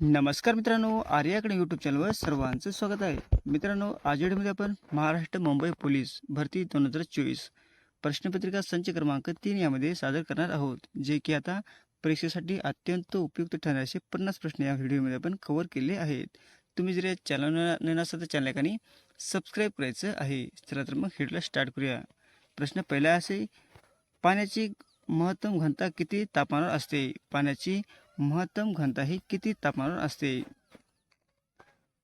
नमस्कार मित्रांनो आर्याकडे यूट्यूब चॅनलवर सर्वांचं स्वागत आहे. मित्रांनो आज व्हिडिओमध्ये आपण महाराष्ट्र मुंबई पोलीस भरती दोन हजार चोवीस प्रश्नपत्रिका संच क्रमांक तीन यामध्ये सादर करणार आहोत जे की आता परीक्षेसाठी अत्यंत उपयुक्त ठरणारे असे पन्नास प्रश्न या व्हिडिओमध्ये आपण कव्हर केले आहेत. तुम्ही जर या चॅनल असाल तर चॅनल एकाने सबस्क्राईब करायचं आहे. चला तर मग हेडला स्टार्ट करूया. प्रश्न पहिला असे पाण्याची महत्तम घनता किती तापमानावर असते? पाण्याची महत्तम घनता ही किती तापमानावर असते?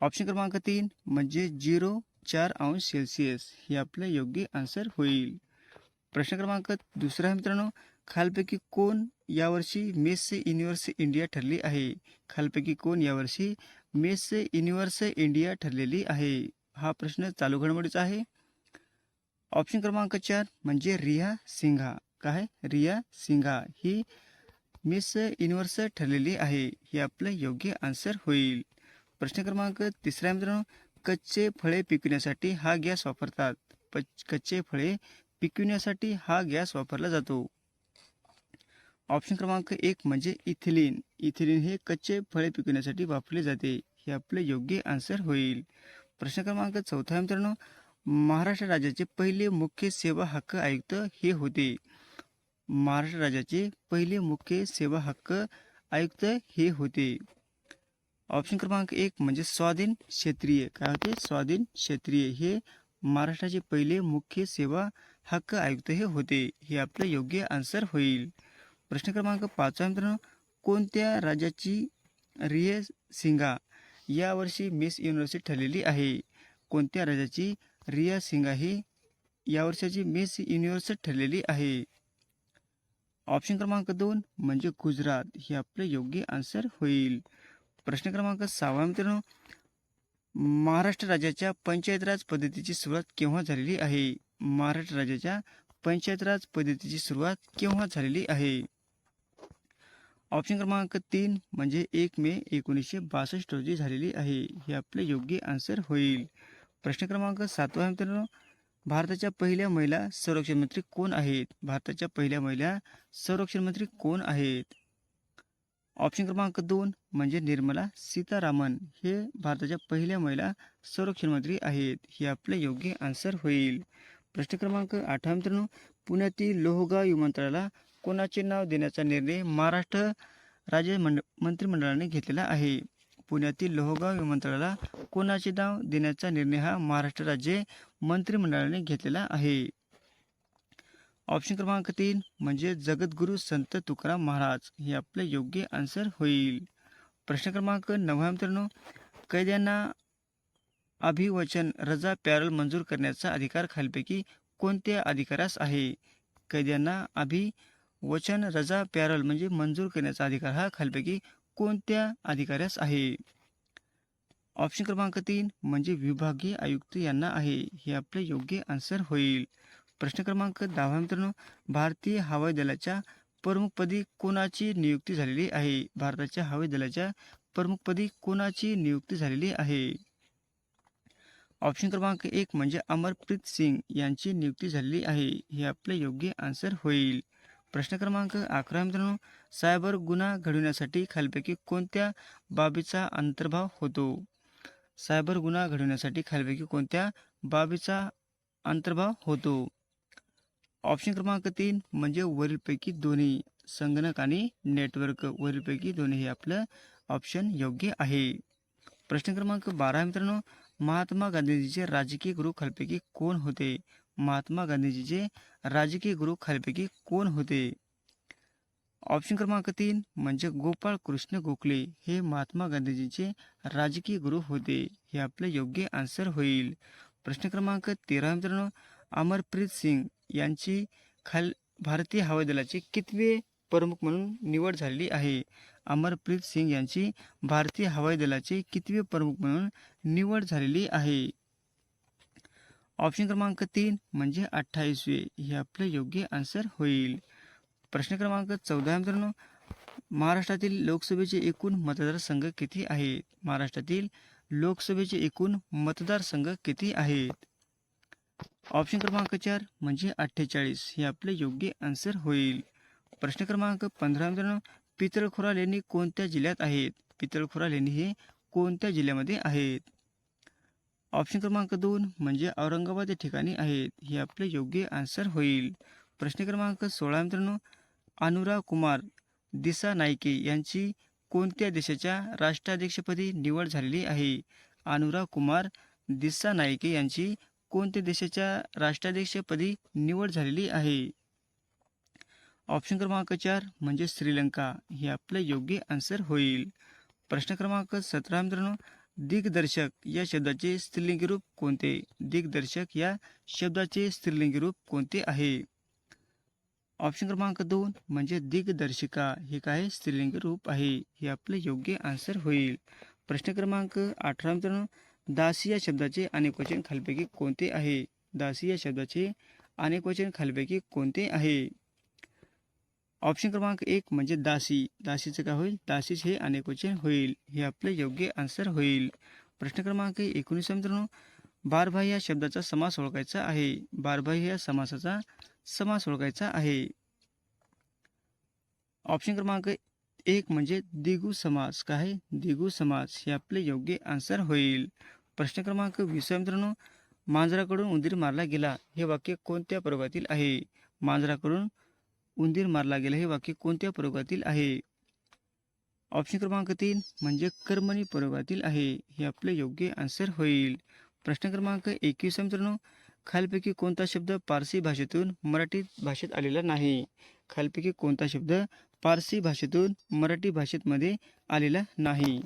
ऑप्शन क्रमांक तीन म्हणजे झिरो चार अंश सेल्सिअस हे आपलं योग्य आन्सर होईल. प्रश्न क्रमांक दुसरा आहे मित्रांनो खालपैकी कोण यावर्षी मेस युनिव्हर्स इंडिया ठरली आहे? खालपैकी कोण यावर्षी मेस युनिव्हर्स इंडिया ठरलेली आहे? हा प्रश्न चालू घडामोडीचा आहे. ऑप्शन क्रमांक चार म्हणजे रिया सिंघा. काय? रिया सिंघा. ही मिस युनिव्हर्स ठरलेली आहे. हे आपलं योग्य आन्सर होईल. प्रश्न क्रमांक तिसरा मित्रांनो. कच्चे फळे पिकविण्यासाठी हा गॅस वापरतात. पच कच्चे फळे पिकविण्यासाठी हा गॅस वापरला जातो. ऑप्शन क्रमांक एक म्हणजे इथिलीन. इथिलीन हे कच्चे फळे पिकविण्यासाठी वापरले जाते. हे आपलं योग्य आन्सर होईल. प्रश्न क्रमांक चौथा मित्रांनो. महाराष्ट्र राज्याचे पहिले मुख्य सेवा हक्क आयुक्त हे होते. महाराष्ट्र राज्याचे पहिले मुख्य सेवा हक्क आयुक्त हे होते. ऑप्शन क्रमांक एक म्हणजे स्वाधीन क्षेत्रीय. काय होते? स्वाधीन क्षेत्रीय हे महाराष्ट्राचे पहिले मुख्य सेवा हक्क आयुक्त हे होते. हे आपलं योग्य आन्सर होईल. प्रश्न क्रमांक पाचवा मित्रांनो कोणत्या राज्याची रिये सिंगा यावर्षी मिस युनिव्हर्सिटी ठरलेली आहे? कोणत्या राज्याची रिया सिंगा ही या वर्षाची मिस युनिव्हर्सिटी ठरलेली आहे? ऑप्शन क्रमांक दोन म्हणजे गुजरात. हे आपलं योग्य आन्सर होईल. प्रश्न क्रमांक सहावा मित्रांनो. महाराष्ट्र राज्याच्या पंचायत राज पद्धतीची सुरुवात केव्हा झालेली आहे? महाराष्ट्र राज्याच्या पंचायत राज पद्धतीची सुरुवात केव्हा झालेली आहे? ऑप्शन क्रमांक तीन म्हणजे एक मे एकोणीसशे बासष्ट रोजी झालेली आहे. हे आपले योग्य आन्सर होईल. प्रश्न क्रमांक सातवा मित्रांनो. भारताच्या पहिल्या महिला संरक्षण मंत्री कोण आहेत? भारताच्या पहिल्या महिला संरक्षण मंत्री कोण आहेत? ऑप्शन क्रमांक दोन म्हणजे निर्मला सीतारामन. हे भारताच्या पहिल्या महिला संरक्षण मंत्री आहेत. हे आपले योग्य आन्सर होईल. प्रश्न क्रमांक आठवा मित्रांनो. पुण्यातील लोहगाव विमानतळाला कोणाचे नाव देण्याचा निर्णय महाराष्ट्र राज्य मंड मंत्रिमंडळाने घेतलेला आहे? पुण्यातील लोहगाव विमानतळाला कोणाचे नाव देण्याचा निर्णय हा महाराष्ट्र राज्य मंत्रिमंडळाने घेतलेला आहे. ऑप्शन क्रमांक तीन म्हणजे जगद्गुरू संत तुकाराम महाराज. हे आपले योग्य आन्सर होईल. प्रश्न क्रमांक नव्या मित्रांनो. कैद्यांना अभिवचन रजा पॅरल मंजूर करण्याचा अधिकार खालपैकी कोणत्या अधिकारास आहे? कैद्यांना अभिवचन रजा पॅरल म्हणजे मंजूर करण्याचा अधिकार हा खालपैकी कोणत्या अधिकाऱ्यास आहे? ऑप्शन क्रमांक तीन म्हणजे विभागीय आयुक्त यांना आहे. हे आपले योग्य आन्सर होईल. प्रश्न क्रमांक दहा मित्रांनो भारतीय हवाई दलाच्या प्रमुखपदी कोणाची नियुक्ती झालेली आहे? भारताच्या हवाई दलाच्या प्रमुखपदी कोणाची नियुक्ती झालेली आहे? ऑप्शन क्रमांक एक म्हणजे अमरप्रीत सिंग यांची नियुक्ती झालेली आहे. हे आपले योग्य आन्सर होईल. प्रश्न क्रमांक अकरा मित्रांनो. सायबर गुन्हा घडविण्यासाठी खालपैकी कोणत्या बाबीचा अंतर्भाव होतो? सायबर गुन्हा घडविण्यासाठी खालपैकी कोणत्या बाबीचा अंतर्भाव होतो? ऑप्शन क्रमांक तीन म्हणजे वरीलपैकी दोन्ही संगणक आणि नेटवर्क. वरीलपैकी दोन्ही हे आपलं ऑप्शन योग्य आहे. प्रश्न क्रमांक बारा मित्रांनो. महात्मा गांधीजीचे राजकीय गुरु खालपैकी कोण होते? महात्मा गांधीजीचे राजकीय गुरु खालपैकी कोण होते? ऑप्शन क्रमांक तीन म्हणजे गोपाळ कृष्ण गोखले हे महात्मा गांधीजीचे राजकीय गुरु होते. हे आपले योग्य आन्सर होईल. प्रश्न क्रमांक तेरा मित्रांनो अमरप्रीत सिंग यांची खाल भारतीय हवाई दलाचे कितवे प्रमुख म्हणून निवड झालेली आहे? अमरप्रीत सिंग यांची भारतीय हवाई दलाचे कितवे प्रमुख म्हणून निवड झालेली आहे? ऑप्शन क्रमांक तीन म्हणजे अठ्ठावीसवे. हे आपलं योग्य आन्सर होईल. प्रश्न क्रमांक चौदा मित्रांनो. महाराष्ट्रातील लोकसभेचे एकूण मतदारसंघ किती आहेत? महाराष्ट्रातील लोकसभेचे एकूण मतदारसंघ किती आहेत? ऑप्शन क्रमांक चार म्हणजे अठ्ठेचाळीस. हे आपले योग्य आन्सर होईल. प्रश्न क्रमांक पंधरा मित्रांनो. पितळखोरा लेणी कोणत्या जिल्ह्यात आहेत? पितळखोरा लेणी हे कोणत्या जिल्ह्यामध्ये आहेत? ऑप्शन क्रमांक दोन म्हणजे औरंगाबाद या ठिकाणी आहेत. हे आपले योग्य आन्सर होईल. प्रश्न क्रमांक सोळा मित्रांनो अनुराग कुमार दिसा नाईके यांची कोणत्या देशाच्या राष्ट्राध्यक्षपदी निवड झालेली आहे? अनुराग कुमार दिसा नाईके यांची कोणत्या देशाच्या राष्ट्राध्यक्षपदी निवड झालेली आहे? ऑप्शन क्रमांक चार म्हणजे श्रीलंका. हे आपलं योग्य आन्सर होईल. प्रश्न क्रमांक सतरा मित्रांनो दिग्दर्शक या शब्दाचे स्त्रीलिंगी रूप कोणते? दिग्दर्शक या शब्दाचे स्त्रीलिंगी रूप कोणते आहे? ऑप्शन क्रमांक दोन म्हणजे दिग्दर्शिका. हे काय? स्त्रीलिंगी रूप आहे. हे आपले योग्य आन्सर होईल. प्रश्न क्रमांक अठरा मित्रांनो दासी या शब्दाचे अनेक वचन खालपैकी कोणते आहे? दासी या शब्दाचे अनेक वचन खालपैकी कोणते आहे? ऑप्शन क्रमांक एक म्हणजे दासी. दासीचं काय होईल? दासीच हे अनेकवचन होईल. हे आपले योग्य आन्सर होईल. प्रश्न क्रमांक एकोणीस मित्रांनो. बारभाई या शब्दाचा समास ओळखायचा आहे. बारभाई या समासाचा समास ओळखायचा आहे. ऑप्शन क्रमांक एक म्हणजे दिगू समास. काय दिगू समास. हे आपले योग्य आन्सर होईल. प्रश्न क्रमांक वीस मित्रांनो. मांजराकडून उंदीर मारला गेला. हे वाक्य कोणत्या प्रयोगातील आहे? मांजराकडून उंदीर मारला गेला हे वाक्य कोणत्या प्रयोगातील आहे? ऑप्शन क्रमांक तीन म्हणजे कर्मणी प्रयोगातील आहे. हे आपले योग्य आन्सर होईल. प्रश्न क्रमांक एकवीस मित्रांनो. खालपैकी कोणता शब्द पारसी भाषेतून मराठी भाषेत आलेला नाही? खालपैकी कोणता शब्द पारसी भाषेतून मराठी भाषेतमध्ये आलेला नाही?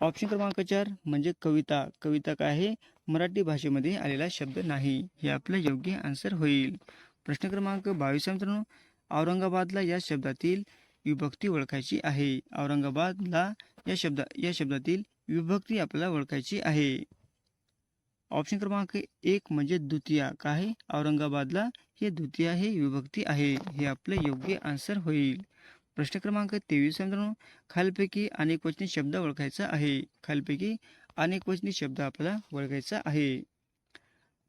ऑप्शन क्रमांक चार म्हणजे कविता. कविता काय आहे? मराठी भाषेमध्ये आलेला शब्द नाही. हे आपलं योग्य आन्सर होईल. प्रश्न क्रमांक बावीस मित्रांनो. औरंगाबादला या शब्दातील विभक्ती ओळखायची आहे. औरंगाबादला या शब्दा या शब्दातील विभक्ती आपल्याला ओळखायची आहे. ऑप्शन क्रमांक एक म्हणजे द्वितीया. काय औरंगाबादला हे द्वितीया हे विभक्ती आहे. हे आपले योग्य आन्सर होईल. प्रश्न क्रमांक तेवीस मित्रांनो. खालपैकी अनेक वचनी शब्द ओळखायचा आहे. खालपैकी अनेक वचनी शब्द आपल्याला ओळखायचा आहे.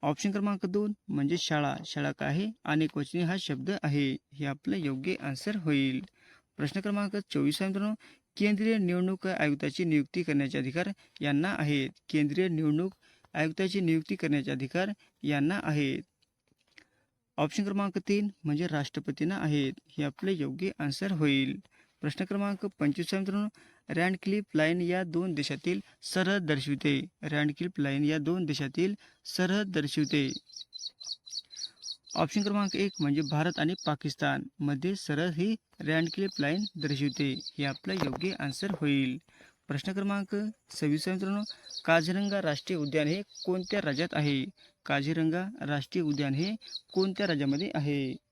ऑप्शन क्रमांक दोन म्हणजे शाळा. शाळा काय आहे? अनेक वचनी हा शब्द आहे. हे आपलं योग्य आन्सर होईल. प्रश्न क्रमांक चोवीस मित्रांनो. केंद्रीय निवडणूक आयुक्ताची नियुक्ती करण्याचे अधिकार यांना आहेत. केंद्रीय निवडणूक आयुक्ताची नियुक्ती करण्याचे अधिकार यांना आहेत. ऑप्शन क्रमांक तीन म्हणजे राष्ट्रपतींना आहेत. हे आपले योग्य आन्सर होईल. प्रश्न क्रमांक पंचवीस मित्रांनो. रँडक्लिप लाईन या दोन देशातील सरहद दर्शविते. रँडक्लिप लाईन या दोन देशातील सरहद दर्शविते. ऑप्शन क्रमांक एक म्हणजे भारत आणि पाकिस्तानमध्ये सरहद ही रँडक्लिप लाईन दर्शविते. हे आपलं योग्य आन्सर होईल. प्रश्न क्रमांक सव्वीस मित्रांनो. काझीरंगा राष्ट्रीय उद्यान हे कोणत्या राज्यात आहे? काझीरंगा राष्ट्रीय उद्यान हे कोणत्या राज्यामध्ये आहे?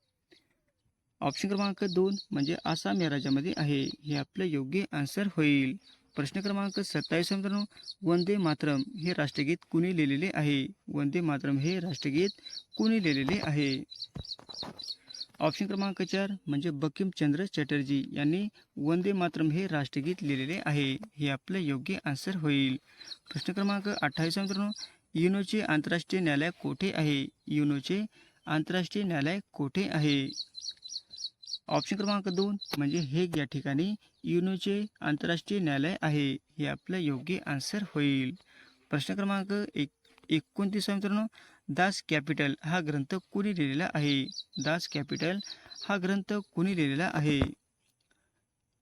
ऑप्शन क्रमांक दोन म्हणजे आसाम या राज्यामध्ये आहे. हे आपलं योग्य आन्सर होईल. प्रश्न क्रमांक सत्तावीस मित्रांनो वंदे मातरम हे राष्ट्रगीत कुणी लिहिलेले आहे? वंदे मातरम हे राष्ट्रगीत कुणी लिहिलेले आहे? ऑप्शन क्रमांक चार म्हणजे बंकिमचंद्र चटर्जी यांनी वंदे मातरम हे राष्ट्रगीत लिहिलेले आहे. हे आपलं योग्य आन्सर होईल. प्रश्न क्रमांक अठ्ठावीस मित्रांनो युनोचे आंतरराष्ट्रीय न्यायालय कोठे आहे? युनोचे आंतरराष्ट्रीय न्यायालय कोठे आहे? ऑप्शन क्रमांक दोन म्हणजे हेग या ठिकाणी युनोचे आंतरराष्ट्रीय न्यायालय आहे. हे आपलं योग्य आन्सर होईल. प्रश्न क्रमांक एक एकोणतीस मित्रांनो. दास कॅपिटल हा ग्रंथ कुणी लिहिलेला आहे? दास कॅपिटल हा ग्रंथ कुणी लिहिलेला आहे?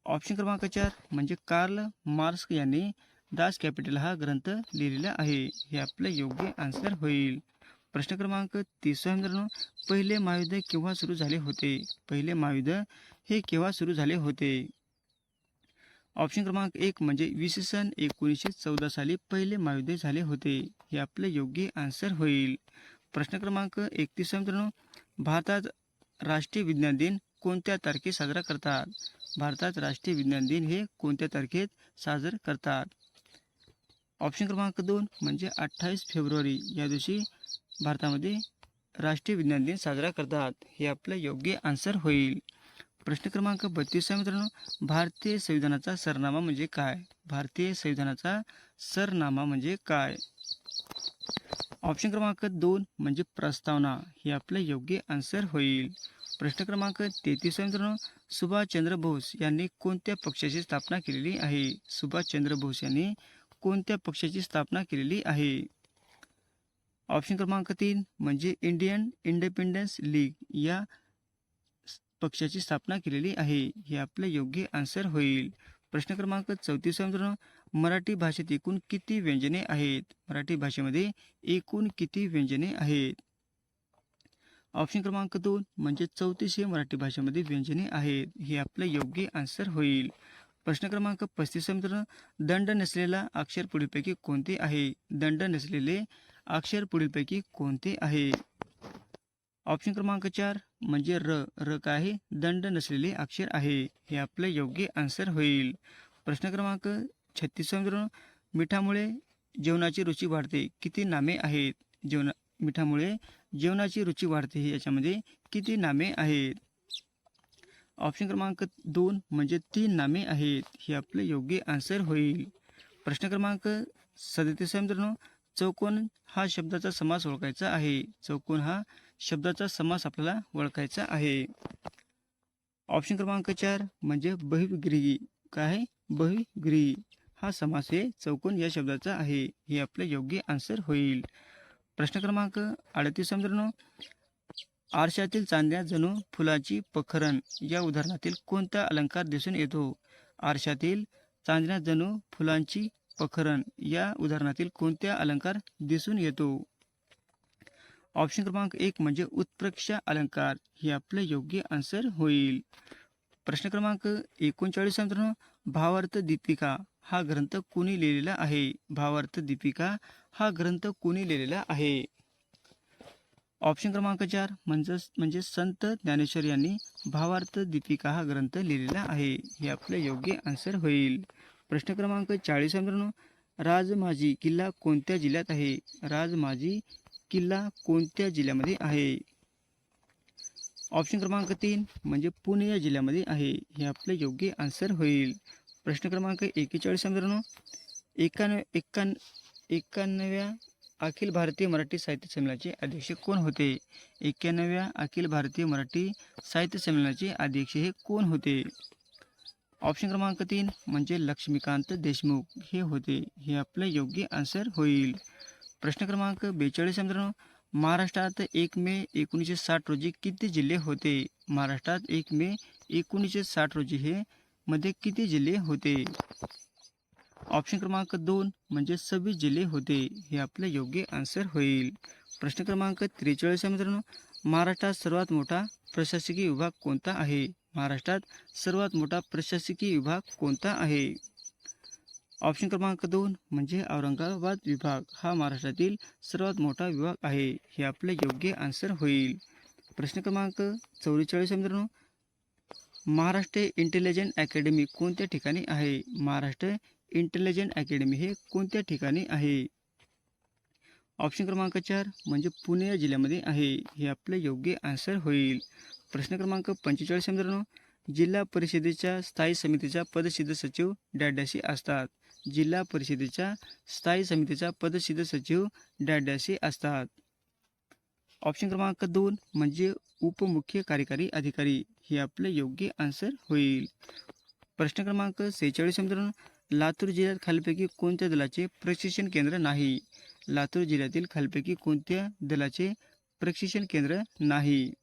ऑप्शन क्रमांक चार म्हणजे कार्ल मार्क्स यांनी दास कॅपिटल हा ग्रंथ लिहिलेला आहे. हे आपलं योग्य आन्सर होईल. प्रश्न क्रमांक तिसरा मित्रांनो पहिले महायुद्ध केव्हा सुरू झाले होते? पहिले महायुद्ध हे केव्हा सुरू झाले होते? ऑप्शन क्रमांक एक म्हणजे वीस सन एकोणीसशे चौदा साली पहिले महायुद्ध झाले होते. हे आपले योग्य आन्सर होईल. प्रश्न क्रमांक एकतीस मित्रांनो भारतात राष्ट्रीय विज्ञान दिन कोणत्या तारखेत साजरा करतात? भारतात राष्ट्रीय विज्ञान दिन हे कोणत्या तारखेत साजरे करतात? ऑप्शन क्रमांक दोन म्हणजे अठ्ठावीस फेब्रुवारी. या दिवशी भारतामध्ये राष्ट्रीय विज्ञान दिन साजरा करतात. हे आपलं योग्य आन्सर होईल. प्रश्न क्रमांक बत्तीस मित्रांनो. भारतीय संविधानाचा सरनामा म्हणजे काय? भारतीय संविधानाचा सरनामा म्हणजे काय? ऑप्शन क्रमांक दोन म्हणजे प्रस्तावना. हे आपलं योग्य आन्सर होईल. प्रश्न क्रमांक तेहतीस मित्रांनो. सुभाषचंद्र बोस यांनी कोणत्या पक्षाची स्थापना केलेली आहे? सुभाषचंद्र बोस यांनी कोणत्या पक्षाची स्थापना केलेली आहे? ऑप्शन क्रमांक तीन म्हणजे इंडियन इंडिपेंडन्स लीग या पक्षाची स्थापना केलेली आहे. हे आपलं योग्य आन्सर होईल. प्रश्न क्रमांक चौतीस मराठी भाषेत एकूण किती व्यंजने आहेत? मराठी भाषेमध्ये एकूण किती व्यंजने आहेत? ऑप्शन क्रमांक दोन म्हणजे चौतीस हे मराठी भाषेमध्ये व्यंजने आहेत. हे आपलं योग्य आन्सर होईल. प्रश्न क्रमांक पस्तीस मित्रांनो दंड नसलेला अक्षर पुढीलपैकी कोणते आहे? दंड नसलेले अक्षर पुढीलपैकी कोणते आहे? ऑप्शन क्रमांक चार म्हणजे र. र काय? आहे दंड नसलेले अक्षर आहे. हे आपलं योग्य आन्सर होईल. प्रश्न क्रमांक छत्तीस मित्रांनो मिठामुळे जेवणाची रुची वाढते. किती नामे आहेत? जेवणा मिठामुळे जेवणाची रुची वाढते. हे याच्यामध्ये किती नामे आहेत? ऑप्शन क्रमांक दोन म्हणजे तीन नामे आहेत. हे आपले योग्य आन्सर होईल. प्रश्न क्रमांक सदतीस मित्रांनो चौकोन हा शब्दाचा समास ओळखायचा आहे. चौकोन हा शब्दाचा समास आपल्याला ओळखायचा आहे. ऑप्शन क्रमांक चार म्हणजे बहुविग्रही काय आहे? हा समास हे चौकोन या शब्दाचा आहे. हे आपले योग्य आन्सर होईल. प्रश्न क्रमांक अडतीस मित्रांनो. आरशातील चांदण्या जणू फुलाची पखरण या उदाहरणातील कोणता अलंकार दिसून येतो? आरशातील चांदण्या जणू फुलांची पखरण या उदाहरणातील कोणत्या अलंकार दिसून येतो? ऑप्शन क्रमांक एक म्हणजे उत्प्रेक्ष अलंकार. हे आपलं योग्य आन्सर होईल. प्रश्न क्रमांक एकोणचाळीस मित्रांनो भावार्थ दीपिका. हा ग्रंथ कोणी लिहिलेला आहे? भावार्थ दीपिका हा ग्रंथ कोणी लिहिलेला आहे? ऑप्शन क्रमांक चार म्हणजे म्हणजे संत ज्ञानेश्वर यांनी भावार्थ दीपिका हा ग्रंथ लिहिलेला आहे. हे आपलं योग्य आन्सर होईल. प्रश्न क्रमांक चाळीस मित्रांनो. राजमाजी किल्ला कोणत्या जिल्ह्यात आहे? राजमाजी किल्ला कोणत्या जिल्ह्यामध्ये आहे? ऑप्शन क्रमांक तीन म्हणजे पुणे या जिल्ह्यामध्ये आहे. हे आपले योग्य आन्सर होईल. प्रश्न क्रमांक एकेचाळीस मित्रांनो. एकाण्णव एकान एकाण्णव्या अखिल भारतीय मराठी साहित्य संमेलनाचे अध्यक्ष कोण होते? एक्क्याण्णव्या अखिल भारतीय मराठी साहित्य संमेलनाचे अध्यक्ष हे कोण होते? ऑप्शन क्रमांक तीन म्हणजे लक्ष्मीकांत देशमुख. हे होते हे आपलं योग्य आन्सर होईल. प्रश्न क्रमांक बेचाळीस मित्रांनो. महाराष्ट्रात एक मे एकोणीसशे साठ रोजी किती जिल्हे होते? महाराष्ट्रात एक मे एकोणीसशे साठ रोजी हे मध्ये किती जिल्हे होते? ऑप्शन क्रमांक दोन म्हणजे सव्वीस जिल्हे होते. हे आपलं योग्य आन्सर होईल. प्रश्न क्रमांक त्रेचाळीस मित्रांनो. महाराष्ट्रात सर्वात मोठा प्रशासकीय विभाग कोणता आहे? महाराष्ट्रात सर्वात मोठा प्रशासकीय विभाग कोणता आहे? ऑप्शन क्रमांक दोन म्हणजे औरंगाबाद विभाग. हा महाराष्ट्रातील सर्वात मोठा विभाग आहे. हे आपले योग्य आन्सर होईल. प्रश्न क्रमांक चौवेचाळीस मित्रांनो. महाराष्ट्र इंटेलिजंट अकॅडमी कोणत्या ठिकाणी आहे? महाराष्ट्र इंटेलिजंट अकॅडमी हे कोणत्या ठिकाणी आहे? ऑप्शन क्रमांक चार म्हणजे पुणे या जिल्ह्यामध्ये आहे. हे आपले योग्य आन्सर होईल. प्रश्न क्रमांक पंचेचाळीस मित्रांनो जिल्हा परिषदेच्या स्थायी समितीचा पदसिद्ध सचिव डॅड्याशी असतात. जिल्हा परिषदेच्या स्थायी समितीचा पदसिद्ध सचिव डॅड्याशी असतात. ऑप्शन क्रमांक दोन म्हणजे उपमुख्य कार्यकारी अधिकारी. हे आपले योग्य आन्सर होईल. प्रश्न क्रमांक सेहेचाळीस मित्रांनो लातूर जिल्ह्यात खालपैकी कोणत्या दलाचे प्रशिक्षण केंद्र नाही? लातूर जिल्ह्यातील खालपैकी कोणत्या दलाचे प्रशिक्षण केंद्र नाही?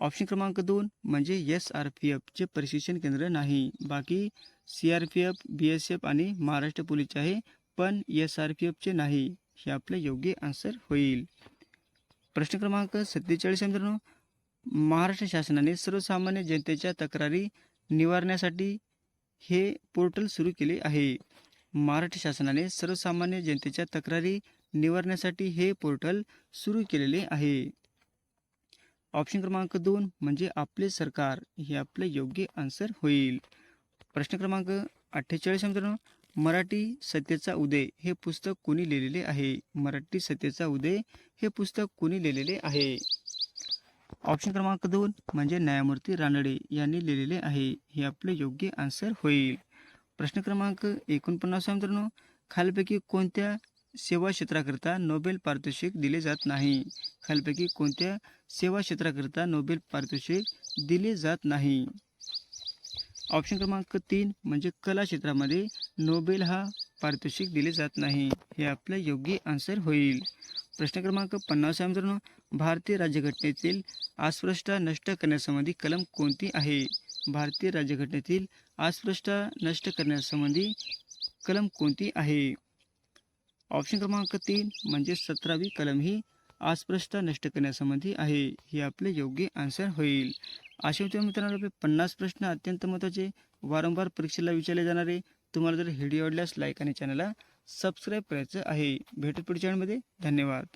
ऑप्शन क्रमांक दोन म्हणजे एस आर पी एफचे प्रशिक्षण केंद्र नाही. बाकी C R P F B S F आणि महाराष्ट्र पोलीसचे आहे पण एस आर पी एफचे नाही. हे आपले योग्य आन्सर होईल. प्रश्न क्रमांक सत्तेचाळीस मित्रांनो. महाराष्ट्र शासनाने सर्वसामान्य जनतेच्या तक्रारी निवारण्यासाठी हे पोर्टल सुरू केले आहे. महाराष्ट्र शासनाने सर्वसामान्य जनतेच्या तक्रारी निवारण्यासाठी हे पोर्टल सुरू केलेले आहे. ऑप्शन क्रमांक दोन म्हणजे आपले सरकार हे आपले योग्य आन्सर होईल. प्रश्न क्रमांक अठ्ठेचाळीस मित्रांनो. मराठी सत्तेचा उदय हे पुस्तक कोणी लिहिलेले आहे? मराठी सत्तेचा उदय हे पुस्तक कोणी लिहिलेले आहे? ऑप्शन क्रमांक दोन म्हणजे न्यायमूर्ती रानडे यांनी लिहिलेले आहे. हे आपले योग्य आन्सर होईल. प्रश्न क्रमांक एकोणपन्नास मित्रांनो. खालपैकी कोणत्या सेवा क्षेत्राकरिता नोबेल पारितोषिक दिले जात नाही. खालपैकी कोणत्या सेवा क्षेत्राकरिता नोबेल पारितोषिक दिले जात नाही? ऑप्शन क्रमांक तीन म्हणजे कला क्षेत्रामध्ये नोबेल हा पारितोषिक दिले जात नाही. हे आपलं योग्य आन्सर होईल. प्रश्न क्रमांक पन्नास आहे मित्रांनो. भारतीय राज्यघटनेतील अस्पृश्यता नष्ट करण्यासंबंधी कलम कोणती आहे? भारतीय राज्यघटनेतील अस्पृश्यता नष्ट करण्यासंबंधी कलम कोणती आहे? ऑप्शन क्रमांक तीन म्हणजे सतरावी कलम ही अस्पृश्यता नष्ट करण्यासंबंधी आहे. हे आपले योग्य आन्सर होईल. अशा होते मित्रांनो आपले पन्नास प्रश्न अत्यंत महत्त्वाचे. वारंवार परीक्षेला विचारले जाणारे. तुम्हाला जर व्हिडिओ आवडल्यास लाईक आणि चॅनलला सबस्क्राईब करायचं आहे. भेटत पुढच्या वेळेमध्ये धन्यवाद.